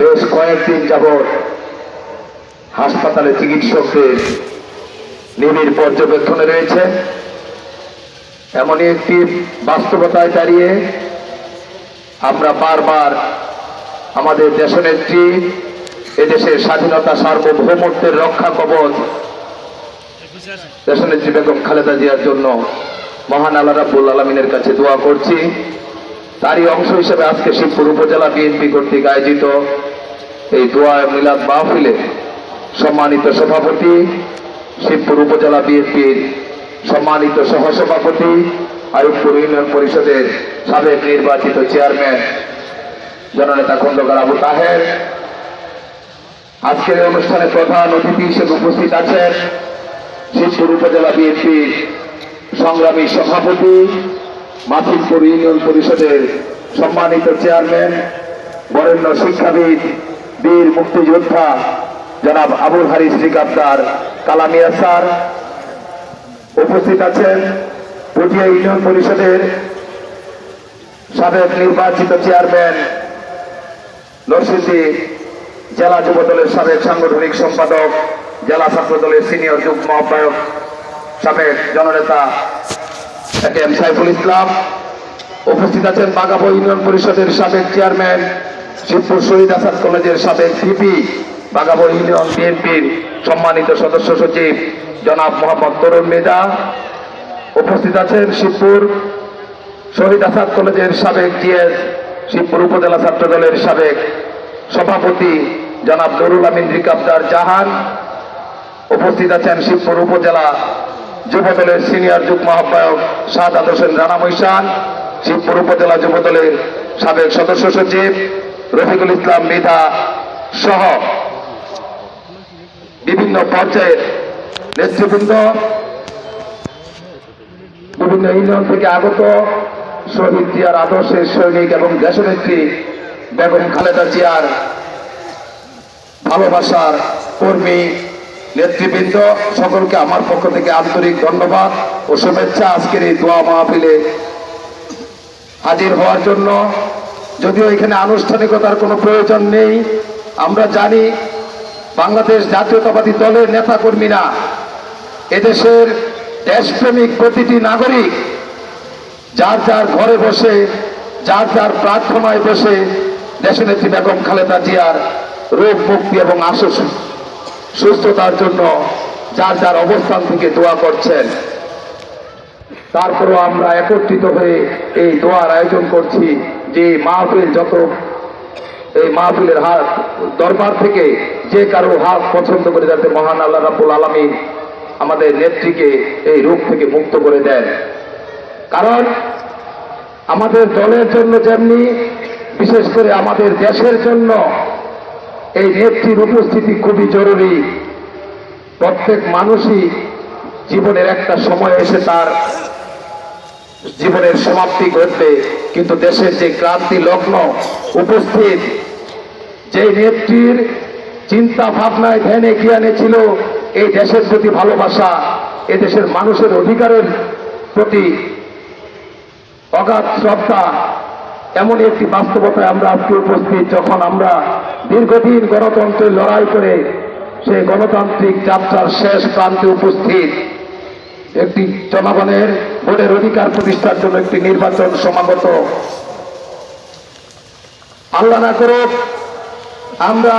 বেশ কয়েকদিন যাবৎ হাসপাতালে চিকিৎসকদের নিবিড় পর্যবেক্ষণে রয়েছে। এমনই একটি বাস্তবতায় দাঁড়িয়ে আমরা বারবার আমাদের দেশনেত্রী, এদেশের স্বাধীনতা সার্বভৌমত্বের রক্ষা কবচ, দেশনেত্রী বেগম খালেদা জিয়ার জন্য মহান আল্লাহ রাব্বুল আলমিনের কাছে দোয়া করছি। তারই অংশ হিসেবে আজকে শিবপুর উপজেলা বিএনপি কর্তৃক আয়োজিত এই দোয়া মিলাদ মাহফিলে সম্মানিত সভাপতি, শিবপুর উপজেলা বিএনপির সম্মানিত সহসভাপতি, আয়ুবপুর ইউনিয়ন পরিষদের সাবেক নির্বাচিত চেয়ারম্যান, জননেতা খন্দকার আবু তাহের। আজকের অনুষ্ঠানে প্রধান অতিথি হিসেবে উপস্থিত আছেন শিবপুর উপজেলা বিএনপির সংগ্রামী সভাপতি মাসিদপুর ইউনিয়ন পরিষদের সম্মানিত চেয়ারম্যান, বরেণ্য শিক্ষাবিদ বীর মুক্তিযোদ্ধা জনাব আবুল হারিস রিকাবদার কালামিয়া স্যার উপস্থিত আছেন পুটিয়া ইউনিয়ন পরিষদের সাবেক নির্বাচিত চেয়ারম্যান, নরসিংদী জেলা যুব দলের সাবেক সাংগঠনিক সম্পাদক, জেলা ছাত্র দলের সিনিয়র যুগ্ম আহ্বায়ক সাবেক জননেতা এম সাইফুল ইসলাম। উপস্থিত আছেন বাগাবো ইউনিয়ন পরিষদের সাবেক চেয়ারম্যান শিবপুর শহীদ আসাদ কলেজের সাবেক সিপি বাগাবো ইউনিয়ন বিএনপির সম্মানিত সদস্য সচিব জনাব মোহাম্মদ তরুণ মেদা উপস্থিত আছেন শিবপুর শহীদ আসাদ কলেজের সাবেক জিএস শিবপুর উপজেলা ছাত্র দলের সাবেক সভাপতি জনাব নুরুল আমিন রিকাবদার জাহান। উপস্থিত আছেন শিবপুর উপজেলা যুব দলের সিনিয়র যুগ্ম আহ্বায়ক সাদাত হোসেন রানা মৈশান শিবপুর উপজেলা যুব দলের সাবেক সদস্য সচিব রফিকুল ইসলাম, মৃধা সহ বিভিন্ন পর্যায়ের নেতৃবৃন্দ, বিভিন্ন ইউনিয়ন থেকে আগত শহীদ জিয়ার আদর্শের সৈনিক এবং দেশনেত্রী বেগম খালেদা জিয়ার ভালোবাসার কর্মী নেতৃবৃন্দ, সকলকে আমার পক্ষ থেকে আন্তরিক ধন্যবাদ ও শুভেচ্ছা। আজকের এই দোয়া মাহফিলে হাজির হওয়ার জন্য যদিও এখানে আনুষ্ঠানিকতার কোনো প্রয়োজন নেই, আমরা জানি বাংলাদেশ জাতীয়তাবাদী দলের নেতাকর্মীরা এদেশের দেশপ্রেমিক প্রতিটি নাগরিক যার যার ঘরে বসে, যার যার প্রার্থনায় বসে দেশনেত্রী বেগম খালেদা জিয়ার রোগ মুক্তি এবং আশু সুস্থতার জন্য যার যার অবস্থান থেকে দোয়া করছেন। তারপরও আমরা একত্রিত হয়ে এই দোয়ার আয়োজন করছি। যে মাহফিল যত এই মাহফিলের হাত, দরবার থেকে যে কারও হাত পছন্দ করে যাতে মহান আল্লাহ রাবুল আলমী আমাদের নেত্রীকে এই রোগ থেকে মুক্ত করে দেন। কারণ আমাদের দলের জন্য যেমনি, বিশেষ করে আমাদের দেশের জন্য এই নেত্রীর উপস্থিতি খুবই জরুরি। প্রত্যেক মানুষই জীবনের একটা সময় এসে তার জীবনের সমাপ্তি ঘটবে, কিন্তু দেশের যে ক্রান্তি লগ্ন উপস্থিত যে নেত্রীর চিন্তা ভাবনায় ধ্যানে জ্ঞানে ছিল, এই দেশের প্রতি ভালোবাসা, এ দেশের মানুষের অধিকারের প্রতি অগাধ শ্রদ্ধা, এমন একটি বাস্তবতায় আমরা আজকে উপস্থিত, যখন আমরা দীর্ঘদিন গণতন্ত্রের লড়াই করে সেই গণতান্ত্রিক যাত্রার শেষ প্রান্তে উপস্থিত, একটি জনগণের ভোটের অধিকার প্রতিষ্ঠার জন্য একটি নির্বাচন সমাগত। আল্লাহ না করুক, আমরা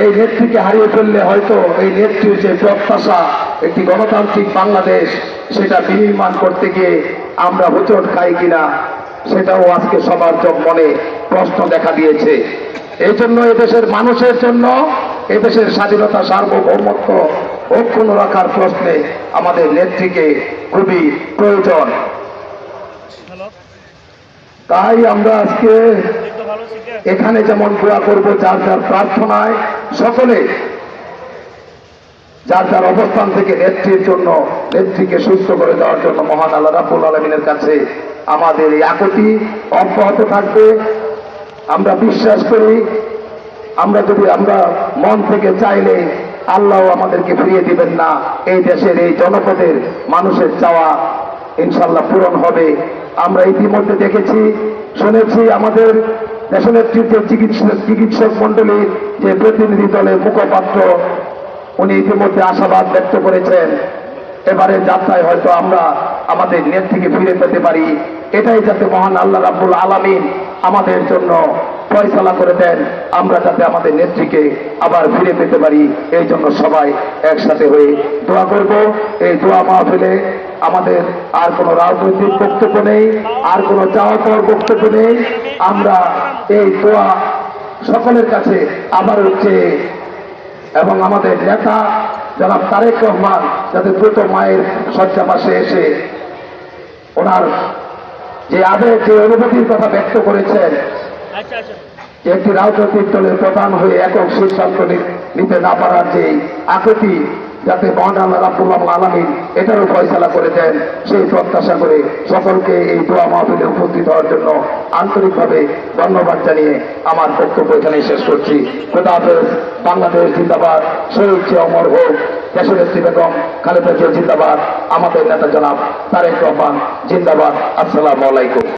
এই নেত্রীকে হারিয়ে ফেললে হয়তো এই নেত্রীর যে প্রত্যাশা একটি গণতান্ত্রিক বাংলাদেশ, সেটা বিনির্মাণ করতে গিয়ে আমরা হোচট খাই কিনা, সেটাও আজকে সবার মনে প্রশ্ন দেখা দিয়েছে। এই জন্য এদেশের মানুষের জন্য, এদেশের স্বাধীনতা সার্বভৌমত্ব অক্ষুণ্ণ রাখার প্রশ্নে আমাদের নেত্রীকে খুবই প্রয়োজন। তাই আমরা আজকে এখানে যেমন দোয়া করব, যার যার প্রার্থনায় সকলে, যার যার অবস্থান থেকে নেত্রীর জন্য, নেত্রীকে সুস্থ করে দেওয়ার জন্য মহান আল্লাহ রাবুল আলমিনের কাছে আমাদের এই আকতি অব্যাহত থাকবে। আমরা বিশ্বাস করি, আমরা যদি আমরা মন থেকে চাইলে আল্লাহ আমাদেরকে ফিরিয়ে দিবেন না। এই দেশের, এই জনপদের মানুষের চাওয়া ইনশাল্লাহ পূরণ হবে। আমরা ইতিমধ্যে দেখেছি, শুনেছি আমাদের দেশনেত্রীতে চিকিৎসক চিকিৎসক মন্ডলীর যে প্রতিনিধি দলের মুখপাত্র, উনি ইতিমধ্যে আশাবাদ ব্যক্ত করেছেন। এবারে যাত্রায় হয়তো আমরা আমাদের নেত্রীকে ফিরে পেতে পারি। এটাই যাতে মহান আল্লাহ রাব্বুল আলামিন আমাদের জন্য ফয়সালা করে দেন। আমরা যাতে আমাদের নেত্রীকে আবার ফিরে পেতে পারি, এই জন্য সবাই একসাথে হয়ে দোয়া করব। এই দোয়া মাহফিলে আমাদের আর কোনো রাজনৈতিক বক্তব্য নেই, আর কোনো চাওয়া পাওয়ার বক্তব্য নেই। আমরা এই দোয়া সকলের কাছে আবার হচ্ছে এবং আমাদের নেতা যারা তারেক রহমান যাতে দ্রুত মায়ের শয্যা পাশে এসে ওনার যে আবেগ, যে অনুভূতির কথা ব্যক্ত করেছেন। আচ্ছা আচ্ছা। একটি রাজনৈতিক দলের প্রধান হয়ে একক নি- নিতে না পারার যে আকৃতি যাতে মহান আলমিন এটারও ফয়সালা করে দেন, সেই প্রত্যাশা করে সকলকে এই দোয়া মাহফিলে উপস্থিত হওয়ার জন্য আন্তরিকভাবে ধন্যবাদ জানিয়ে আমার বক্তব্য এখানে শেষ করছি। হাফেজ, বাংলাদেশ জিন্দাবাদ যে অমর হোক দেশনেত্রী বেগম খালেদা জিয়া জিন্দাবাদ, আমাদের নেতা জনাব তারেক রহমান জিন্দাবাদ। আসসালামু আলাইকুম।